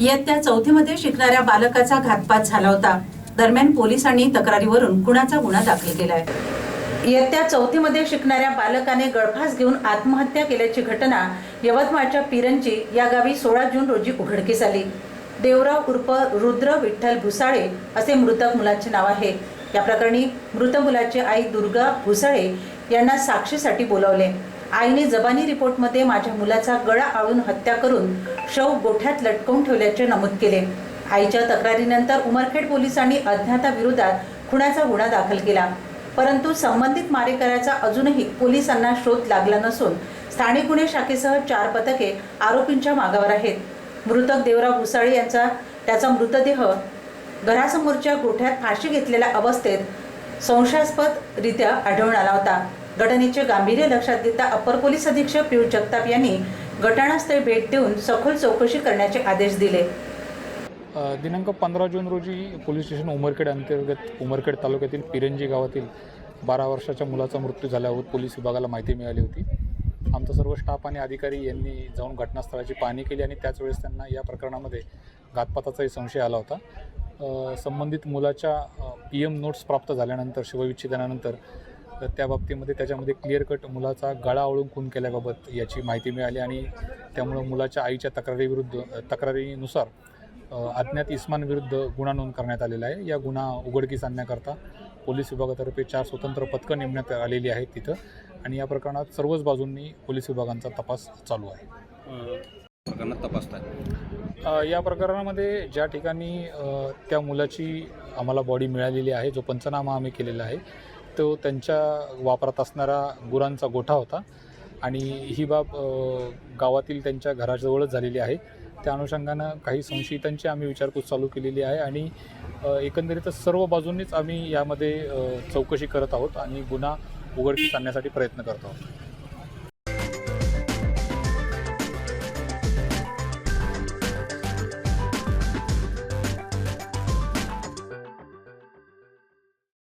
इयत्ता चौथीमध्ये शिकणाऱ्या बालकाचा घातपात झाला होता. दरम्यान पोलिसांनी तक्रारीवरून खुणाचा गुन्हा दाखल केलाय. इयत्ता चौथीमध्ये शिकणाऱ्या बालकाने गळफास घेऊन आत्महत्या केल्याची घटना यवतमाळच्या पिरंजी या गावी सोळा जून रोजी उघडकीस आली. देवराव उर्फ रुद्र विठ्ठल भुसाळे असे मृतक मुलाचे नाव आहे. या प्रकरणी मृत मुलाची आई दुर्गा भुसाळे यांना साक्षीसाठी बोलावले. आईने जबानी रिपोर्टमध्ये माझ्या मुलाचा गळा आळून हत्या करून शव गोठ्यात लटकवून ठेवल्याचे नमूद केले. आईच्या तक्रारीनंतर उमरखेड पोलिसांनी अज्ञाताविरोधात खुनाचा गुन्हा दाखल केला. परंतु संबंधित मारेकऱ्याचा अजूनही पोलिसांना शोध लागला नसून स्थानिक गुन्हे शाखेसह चार पथके आरोपींच्या मागावर आहेत. मृतक देवराव भुसाळे यांचा त्याचा मृतदेह घरासमोरच्या गोठ्यात फाशी घेतलेल्या अवस्थेत संशयास्पदरित्या आढळून आला होता. घटनेचे गांभीर्य लक्षात घेता अपर पोलीस अधीक्षक पियुष जगताप यांनी घटनास्थळी भेट देऊन सखोल चौकशी करण्याचे आदेश दिले. दिनांक पंधरा जून रोजी पोलीस स्टेशन उमरखेड अंतर्गत उमरखेड तालुक्यातील पिरंजी गावातील बारा वर्षाच्या मुलाचा मृत्यू झाल्यावर पोलीस विभागाला माहिती मिळाली होती. आमचा सर्व स्टाफ आणि अधिकारी यांनी जाऊन घटनास्थळाची पाहणी केली आणि त्याच वेळेस त्यांना या प्रकरणामध्ये घातपाताचाही संशय आला होता. संबंधित मुलाच्या पी एम नोट्स प्राप्त झाल्यानंतर शिवविच्छेदनानंतर अ, त्या बाबतीमध्ये त्याच्यामध्ये क्लिअर कट मुलाचा गळा आवळून खून केल्याबाबत याची माहिती मिळाली आणि त्यामुळं मुलाच्या आईच्या तक्रारीविरुद्ध तक्रारीनुसार अज्ञात इस्मानविरुद्ध गुन्हा नोंद करण्यात आलेला आहे. या गुन्हा उघडकीस आणण्याकरता पोलीस विभागातर्फे चार स्वतंत्र पथकं नेमण्यात आलेली आहेत तिथं आणि या प्रकरणात सर्वच बाजूंनी पोलीस विभागांचा तपास चालू आहे. प्रकरणात तपासतात या प्रकरणामध्ये ज्या ठिकाणी त्या मुलाची आम्हाला बॉडी मिळालेली आहे जो पंचनामा आम्ही केलेला आहे तो त्यांच्या वापरात असणारा गुरांचा गोठा होता. आणि ही बाब गावातील त्यांच्या घराजवळच झालेली आहे. त्या अनुषंगानं काही संशयितांची आम्ही विचारपूस चालू केलेली आहे आणि एकंदरीतच सर्व बाजूंनीच आम्ही यामध्ये चौकशी करत आहोत आणि गुन्हा उघडकीस आणण्यासाठी प्रयत्न करत आहोत.